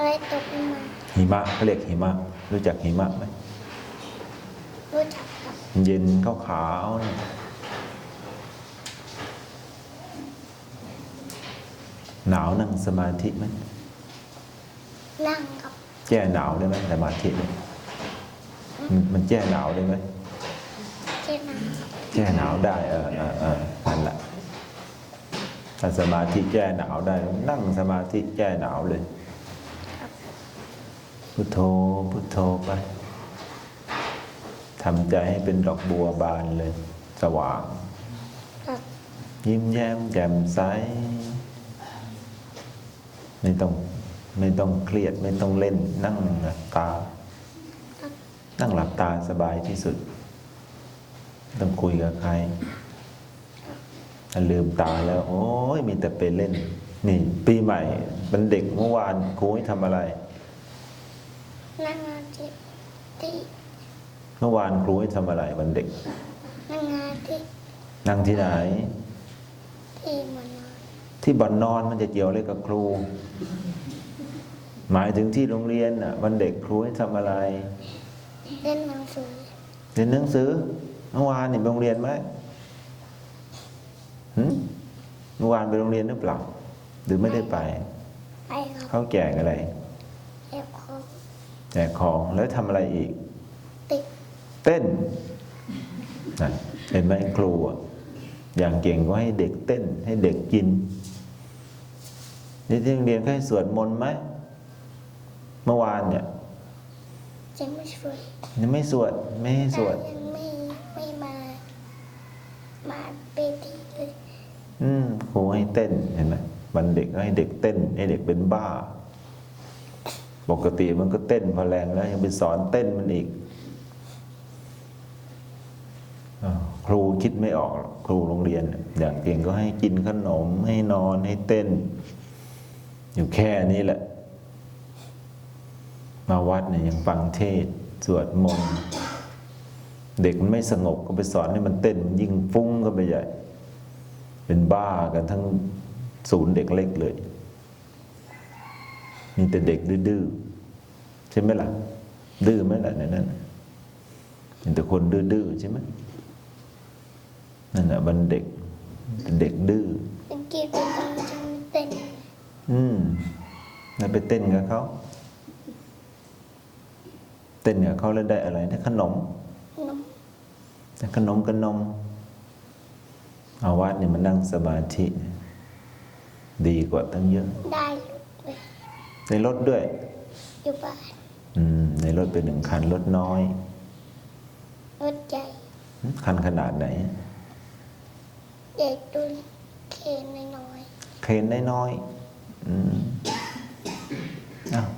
อะไรตกลงมาหิมะเขาเรียกหิมะ รู้จักหิมะไหมรู้จักกับเย็นขาวขาวๆเนี่ยหนาวนั่งสมาธิไหมนั่งกับแก้หนาวได้ไหมสมาธิเนี่ยมันมันแก้หนาวได้ไหมเจ้านาแก้หนาวได้เออเออเออนั่นแหละถ้าสมาธิแก้หนาวได้ นั่งสมาธิแก้หนาวเลย พุทโธพุทโธไปทำใจให้เป็นดอกบัวบานเลย สว่าง ยิ้มแย้มแจ่มใส ไม่ต้องไม่ต้องเครียดไม่ต้องเล่นนั่งหลับตา นั่งหลับตาสบายที่สุดไม่ต้องคุยกับใครถ้าลืมตาแล้ว โอ้ยมีแต่ไปเล่น นี่ ปีใหม่ เป็นเด็กเมื่อวานครูให้ทำอะไร นั่งงานที่ที่เมื่อวานครูให้ทำอะไรวันเด็ก นั่งงานที่นั่งที่ไหน ที่มันนอนที่บ่อนนอนมันจะเกี่ยวอะไรกับครู หมายถึงที่โรงเรียนน่ะ วันเด็กครูให้ทำอะไรเล่นหนังสือเรียนหนังสือเมื่อวานนี่ไปโรงเรียนไหมหึเมื่อวานไปโรงเรียนหรือเปล่า หรือไม่ได้ไป ไปกับเขาแจกอะไรเอ็บของ แจกของแล้วทำอะไรอีกติดเต้นนะเห็นไหมครูอะอย่างเก่งก็ให้เด็กเต้น ให้เด็กกินนี่ที่โรงเรียนเขาให้สวดมนต์ไหมเมื่อวานเนี่ยจะไม่ช่วยยังไม่สวดไม่ให้สวดยังไม่ไม่มามาเปทีเลยอืมครูให้เต้นเห็นไหมวันเด็กก็ให้เด็กเต้นให้เด็กเป็นบ้า ปกติมันก็เต้นพอแรงแล้ว ยังไปสอนเต้นมันอีกอครูคิดไม่ออกครูโรงเรียน อย่างเก่งก็ให้กินขนมให้นอนให้เต้น อยู่แค่นี้แหละ มาวัดเนี่ยยังฟังเทศสวดมนต์เด็กมันไม่สงบก็ไปสอนให้มันเต้นยิ่งฟุ้งก็ไปใหญ่ เป็นบ้ากันทั้งศูนย์เด็กเล็กเลย มีแต่เด็กดื้อๆใช่ไหมล่ะ ดื้อไหมล่ะในนั้นมีแต่คนดื้อๆใช่ไหมนั่นแหละบันเด็กเป็นเด็กดื้อเป็นกีเป็นกำลังจะเต้นอืมแล้วไปเต้นกับเขาเต้นกับเขาแล้วได้อะไรได้ขนมนมได้ขนมกับนมเอาวัดเนี่ยมันนั่งสมาธิ ดีกว่าตั้งเยอะ ได้ลูกเลย ในรถด้วยอยู่บ้านอืมในรถเป็นหนึ่งคันรถน้อย รถใหญ่ คันขนาดไหน ใหญ่ตุนเคนน้อยเครนน้อยๆอืมอ้าว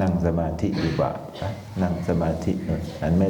นั่งสมาธิดีกว่าไปนั่งสมาธิหน่อยอันไม่